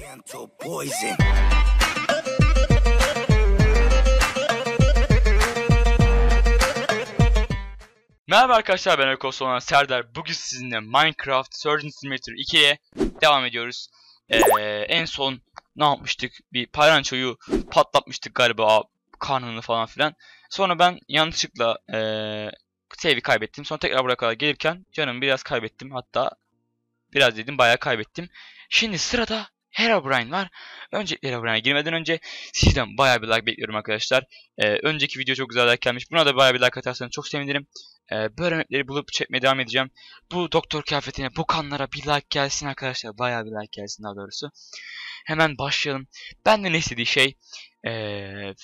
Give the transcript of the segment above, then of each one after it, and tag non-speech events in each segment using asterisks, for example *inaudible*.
Oriental poison. Merhaba arkadaşlar ben Ekos olan Serdar. Bugün sizinle Minecraft Surgeon Simulator 2'ye devam ediyoruz. Ee, en son ne yapmıştık? Bir parançoyu patlatmıştık galiba karnını falan filan. Sonra ben yanlışlıkla ee, save'i kaybettim. Sonra tekrar buraya kadar gelirken canımı biraz kaybettim. Hatta biraz dedim bayağı kaybettim. Şimdi sırada Herobrine var. Önce Herobrine'e girmeden önce sizden bayağı bir like bekliyorum arkadaşlar. Ee, önceki video çok güzel like gelmiş. Buna da bayağı bir like atarsanız çok sevinirim. Ee, böyle mapleri bulup çekmeye devam edeceğim. Bu doktor kıyafetine, bu kanlara bir like gelsin arkadaşlar. Bayağı bir like gelsin daha doğrusu. Hemen başlayalım. Benden istediği şey ee,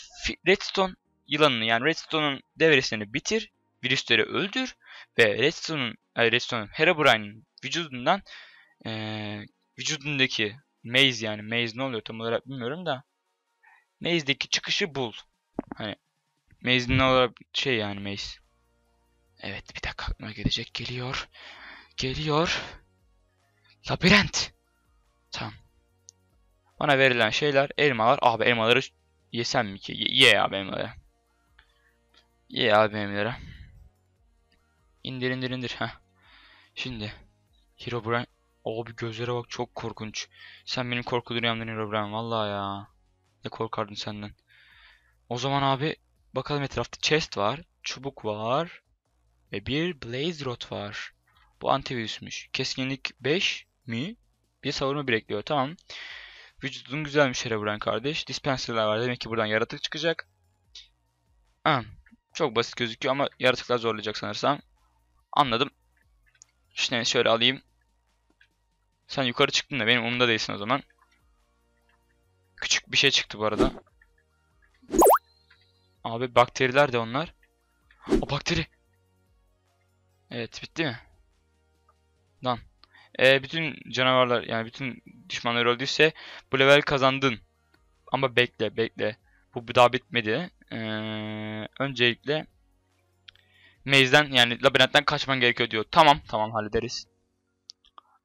Redstone yılanını yani Redstone'un devresini bitir. Virüsleri öldür. Ve Redstone'un Redstone'un Herobrine'in vücudundan ee, vücudundaki maze yani maze ne oluyor tam olarak bilmiyorum da maze'deki çıkışı bul. Hani maze'in ne olarak şey yani maze. Evet bir dakika aklıma gelecek. Geliyor. Geliyor. Labirent. Tamam. Bana verilen şeyler elmalar. Abi elmaları yesem mi ki? Ye, ye abi elmaları. Ye abi elmaları. İndir indir indir. Heh. Şimdi. Herobrine. Abi gözlere bak çok korkunç. Sen benim korku dünyamdan Herobrine. Vallahi ya. Ne korkardım senden. O zaman abi bakalım etrafta chest var. Çubuk var. Ve bir Blaze Rod var. Bu antivirüsmüş. Keskinlik 5 mi? Bir savurma bir ekliyor. Tamam. Vücudun güzelmiş Herobrine kardeş. Dispenser'lar var. Demek ki buradan yaratık çıkacak. Ha, çok basit gözüküyor ama yaratıklar zorlayacak sanırsam. Anladım. İşte şöyle alayım. Sen yukarı çıktın da benim umurumda değilsin o zaman. Küçük bir şey çıktı bu arada. Abi bakteriler de onlar. O bakteri. Evet bitti mi? Lan. Ee, bütün canavarlar yani bütün düşmanlar öldüyse bu level kazandın. Ama bekle bekle. Bu daha bitmedi. Ee, öncelikle Maze'den yani labirentten kaçman gerekiyor diyor. Tamam tamam hallederiz.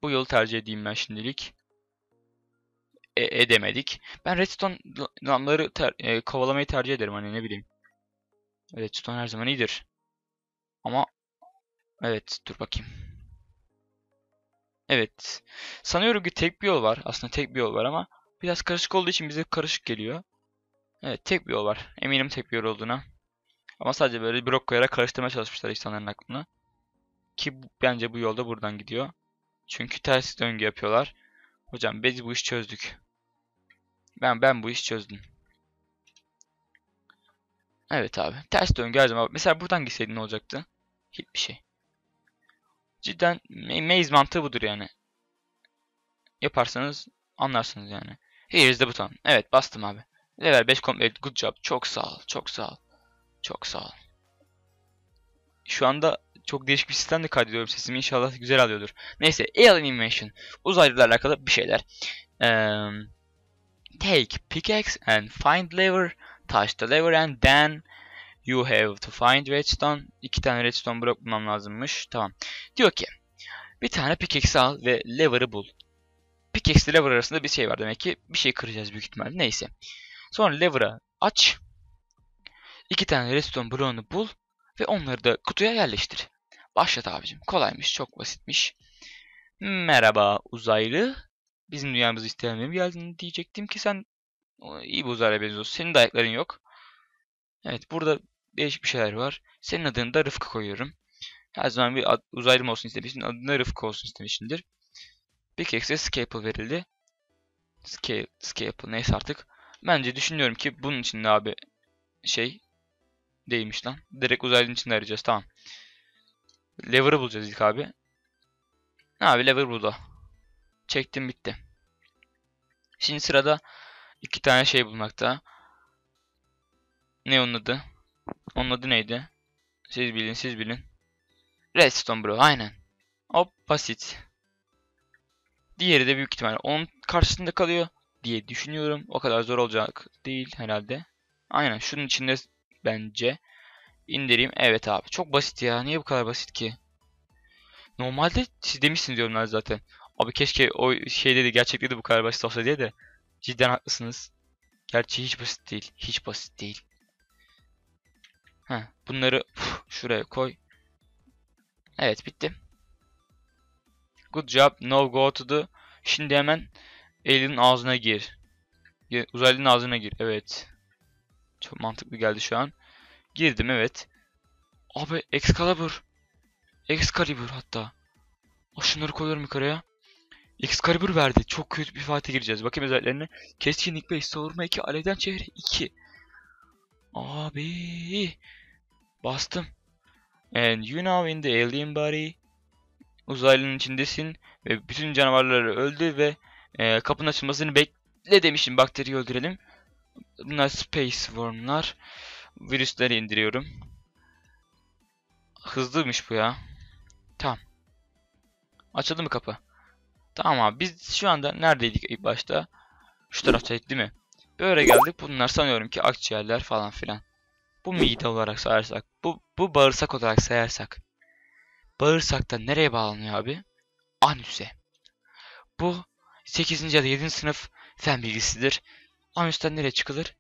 Bu yolu tercih edeyim ben şimdilik. E, edemedik. Ben redstone lamları ter, e, kovalamayı tercih ederim hani ne bileyim. Redstone her zaman iyidir. Ama evet dur bakayım. Evet. Sanıyorum ki tek bir yol var. Aslında tek bir yol var ama biraz karışık olduğu için bize karışık geliyor. Evet tek bir yol var. Eminim tek bir yol olduğuna. Ama sadece böyle blok koyarak karıştırmaya çalışmışlar insanların aklına. Ki bence bu yolda buradan gidiyor. Çünkü ters döngü yapıyorlar. Hocam biz bu işi çözdük. Ben ben bu işi çözdüm. Evet abi. Ters döngü her zaman. Mesela buradan gitseydin ne olacaktı? Hiçbir şey. Cidden maze mantığı budur yani. Yaparsanız anlarsınız yani. Here's the button. Evet bastım abi. Level 5 complete. Good job. Çok sağ ol. Çok sağ ol. Çok sağ ol. Şu anda çok değişik bir sistemle kaydediyorum sesimi. İnşallah güzel alıyordur. Neyse. Alien Invention. Uzaylılarla alakalı bir şeyler. Um, take pickaxe and find lever. Touch the lever and then You have to find redstone. İki tane redstone blok bulmam lazımmış. Tamam. Diyor ki bir tane pickaxe al ve lever'ı bul. Pickaxe ile lever arasında bir şey var demek ki. Bir şey kıracağız büyük ihtimalle. Neyse. Sonra lever'ı aç. İki tane redstone bloğunu bul ve onları da kutuya yerleştir. Başlat abicim. Kolaymış. Çok basitmiş. Merhaba uzaylı. Bizim dünyamızı istemeye mi geldin diyecektim ki sen iyi bir uzaylıya benziyorsun. Senin de ayakların yok. Evet burada değişik bir şeyler var. Senin adını da Rıfkı koyuyorum. Her zaman bir ad, uzaylım olsun istemişsin. Adını Rıfkı olsun istemişsindir. Pickaxe'e Scalpel verildi. Scale, neyse artık. Bence düşünüyorum ki bunun için de abi şey değilmiş lan. Direkt uzaylının içinde arayacağız. Tamam. Lever'ı bulacağız ilk abi. Ne abi lever burada. Çektim bitti. Şimdi sırada iki tane şey bulmakta. Ne onun adı? Onun adı neydi? Siz bilin siz bilin. Redstone bro aynen. Hop basit. Diğeri de büyük ihtimalle onun karşısında kalıyor diye düşünüyorum. O kadar zor olacak değil herhalde. Aynen şunun içinde bence. indireyim. Evet abi çok basit ya. Niye bu kadar basit ki? Normalde siz demişsiniz yorumlar zaten. Abi keşke o şeyde de gerçekte de bu kadar basit olsa diye de cidden haklısınız. Gerçi hiç basit değil. Hiç basit değil. Heh, bunları uf, şuraya koy. Evet bitti. Good job. Now go to the... Şimdi hemen Alien'ın ağzına. Gir- Uzaylının ağzına gir. Evet. Çok mantıklı geldi şu an. Girdim evet. Abi Excalibur. Excalibur hatta. O şunları koyuyorum yukarıya. Excalibur verdi. Çok kötü bir fight'e gireceğiz. Bakayım özelliklerine. Keskinlik 5, savurma 2, alevden çevre 2. Abi. Bastım. And you now in the alien body. Uzaylının içindesin ve bütün canavarları öldür ve e, kapının açılmasını bekle demişim. Bakteriyi öldürelim. Bunlar space worm'lar. Virüsleri indiriyorum. Hızlıymış bu ya. Tamam. Açıldı mı kapı? Tamam abi biz şu anda neredeydik ilk başta? Şu taraftaydık değil mi? Böyle geldik. Bunlar sanıyorum ki akciğerler falan filan. Bu mide olarak sayarsak. Bu, bu bağırsak olarak sayarsak. Bağırsakta nereye bağlanıyor abi? Anüse. Bu 8. ya da 7. sınıf fen bilgisidir. Anüsten nereye çıkılır?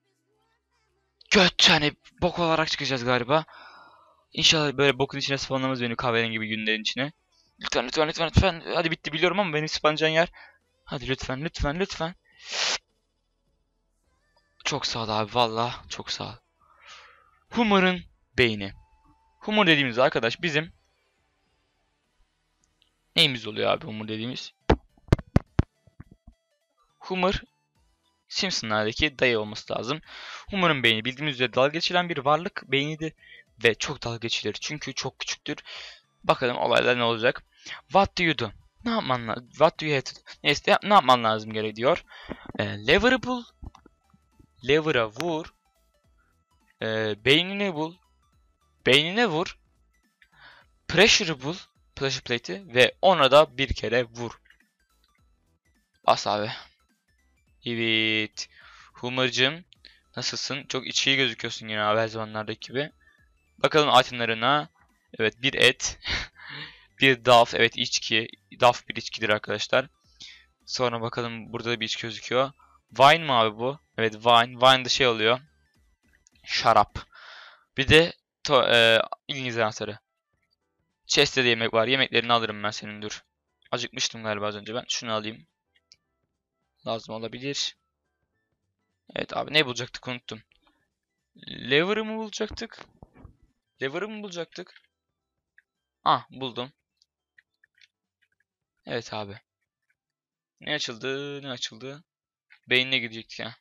Göt hani bok olarak çıkacağız galiba. İnşallah böyle bokun içine spawnlamaz beni kahverengi gibi günlerin içine. Lütfen lütfen lütfen lütfen. Hadi bitti biliyorum ama benim spawnlayacağın yer. Hadi lütfen lütfen lütfen. Çok sağ ol abi valla çok sağ ol. Humor'ın beyni. Humor dediğimiz arkadaş bizim neyimiz oluyor abi Humor dediğimiz? Humor Simpsonlardaki dayı olması lazım. Humor'un beyni bildiğimiz üzere dalga geçilen bir varlık beynidir ve çok dalga geçilir çünkü çok küçüktür. Bakalım olaylar ne olacak. What do you do? Ne yapman lazım? What do you have to do? Neyse ne yapman lazım gerekiyor diyor. E, lever'ı Lever'a vur. E, beynini bul. Beynine vur. Pressure'ı bul. Pressure plate'i ve ona da bir kere vur. Bas abi. Evet. Humor'cım. Nasılsın? Çok içi gözüküyorsun yine abi her zamanlardaki gibi. Bakalım itemlarına. Evet bir et. *laughs* bir daf. Evet içki. Daf bir içkidir arkadaşlar. Sonra bakalım burada da bir içki gözüküyor. Wine mi abi bu? Evet wine. Wine de şey oluyor. Şarap. Bir de to e, İngiliz anahtarı. Chest'te de yemek var. Yemeklerini alırım ben senin dur. Acıkmıştım galiba az önce ben. Şunu alayım. Lazım olabilir. Evet abi ne bulacaktık unuttum. Lever'ı mı bulacaktık? Lever'ı mı bulacaktık? Ah buldum. Evet abi. Ne açıldı? Ne açıldı? Beynine gidecektik ha.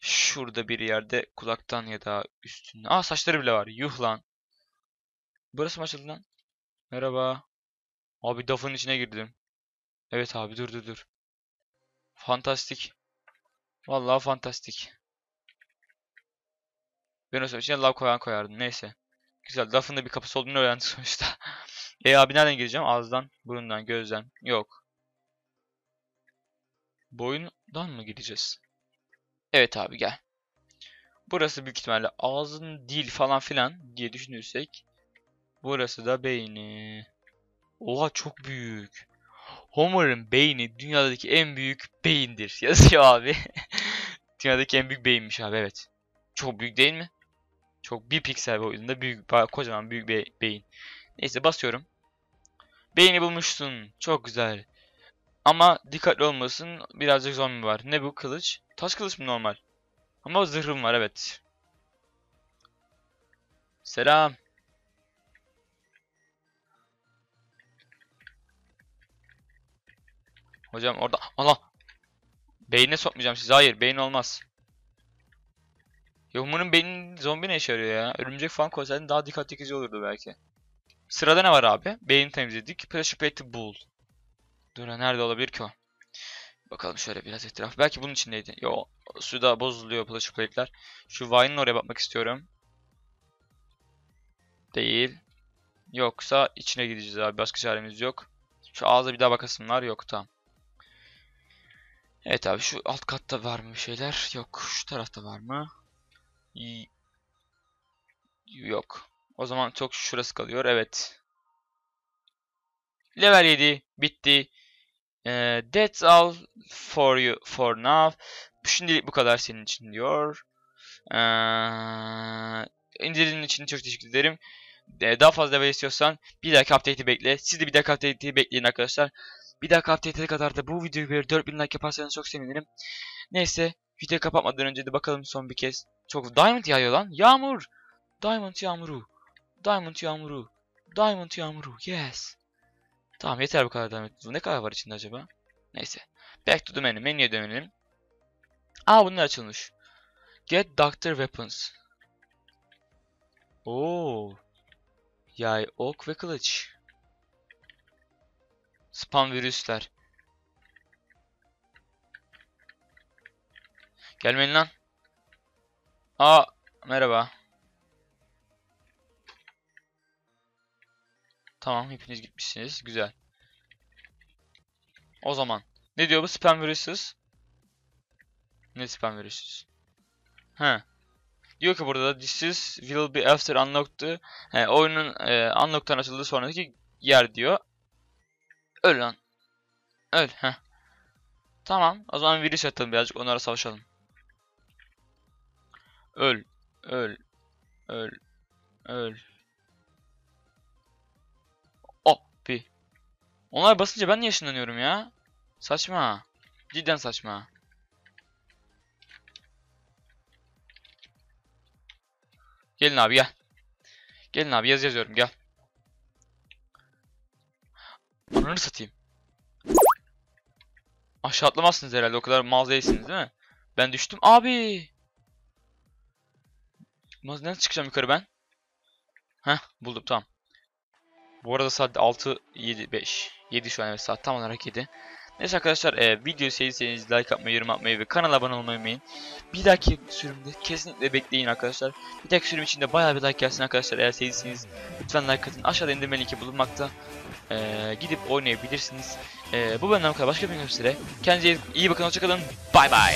Şurada bir yerde kulaktan ya da üstünde. Aa saçları bile var. Yuh lan. Burası mı açıldı lan? Merhaba. Abi dafın içine girdim. Evet abi dur dur dur. Fantastik. Vallahi fantastik. Ben o içine lav koyan koyardım. Neyse. Güzel. Lafın da bir kapısı olduğunu öğrendik *laughs* sonuçta. e abi nereden gireceğim? Ağızdan, burundan, gözden. Yok. Boyundan mı gireceğiz? Evet abi gel. Burası büyük ihtimalle ağzın, dil falan filan diye düşünürsek. Burası da beyni. Oha çok büyük. Homer'ın beyni dünyadaki en büyük beyindir. *laughs* Yazıyor abi. dünyadaki en büyük beyinmiş abi evet. Çok büyük değil mi? Çok bir piksel boyutunda büyük, kocaman büyük bir beyin. Neyse basıyorum. Beyni bulmuşsun. Çok güzel. Ama dikkatli olmasın. Birazcık zombi var. Ne bu kılıç? Taş kılıç mı normal? Ama zırhım var evet. Selam. Hocam orada Allah. Beynine sokmayacağım sizi. Hayır, beyin olmaz. Yohumunun beynin zombi ne işe yarıyor ya? Örümcek falan koysaydın daha dikkat çekici olurdu belki. Sırada ne var abi? Beyin temizledik. Pressure plate'i bul. Dur nerede olabilir ki o? Bakalım şöyle biraz etraf. Belki bunun içindeydi. Yo suda bozuluyor pressure plate'ler. Şu Vine'ın oraya bakmak istiyorum. Değil. Yoksa içine gideceğiz abi. Başka çaremiz yok. Şu ağza bir daha bakasım var. Yok tamam. Evet abi şu alt katta var mı bir şeyler? Yok. Şu tarafta var mı? Yok. O zaman çok şurası kalıyor. Evet. Level 7 bitti. Ee, that's all for you for now. Şimdilik bu kadar senin için diyor. Ee, için çok teşekkür ederim. Ee, daha fazla level istiyorsan bir dahaki update'i bekle. Siz de bir dahaki update'i bekleyin arkadaşlar. Bir dahaki update'e kadar da bu videoyu böyle 4000 like yaparsanız çok sevinirim. Neyse videoyu kapatmadan önce de bakalım son bir kez. Çok diamond yağıyor lan. Yağmur. Diamond yağmuru. Diamond yağmuru. Diamond yağmuru. Yes. Tamam yeter bu kadar diamond. Ne kadar var içinde acaba? Neyse. Back to the menu. Menüye dönelim. Aa bunlar açılmış. Get Doctor Weapons. Oo. Yay, ok ve kılıç. Spam virüsler. Gelmeyin lan. Aa, merhaba. Tamam, hepiniz gitmişsiniz. Güzel. O zaman. Ne diyor bu? Spam virüsüz. Ne spam virüsüz? He. Diyor ki burada da this is will be after unlocked. He, oyunun e, unlock'tan açıldığı sonraki yer diyor. Öl lan. Öl. Heh. Tamam. O zaman virüs atalım birazcık. Onlara savaşalım. Öl. Öl. Öl. Öl. Oh. Pi. Onlar basınca ben niye ışınlanıyorum ya? Saçma. Cidden saçma. Gelin abi gel. Gelin abi yaz yazıyorum gel. Ananı satayım. Aşağı atlamazsınız herhalde o kadar değilsiniz değil mi? Ben düştüm. Abi. Nasıl çıkacağım yukarı ben? Heh buldum tamam. Bu arada saat 6 7 5. 7 şu an evet saat tam olarak 7. Neyse arkadaşlar e, videoyu sevdiyseniz like atmayı, yorum atmayı ve kanala abone olmayı unutmayın. Bir dahaki sürümde kesinlikle bekleyin arkadaşlar. Bir dahaki sürüm içinde bayağı bir like gelsin arkadaşlar. Eğer sevdiyseniz lütfen like atın. Aşağıda indirme linki bulunmakta. E, gidip oynayabilirsiniz. E, bu benden bu kadar. Başka bir üzere. Kendinize iyi bakın. Hoşçakalın. Bay bay.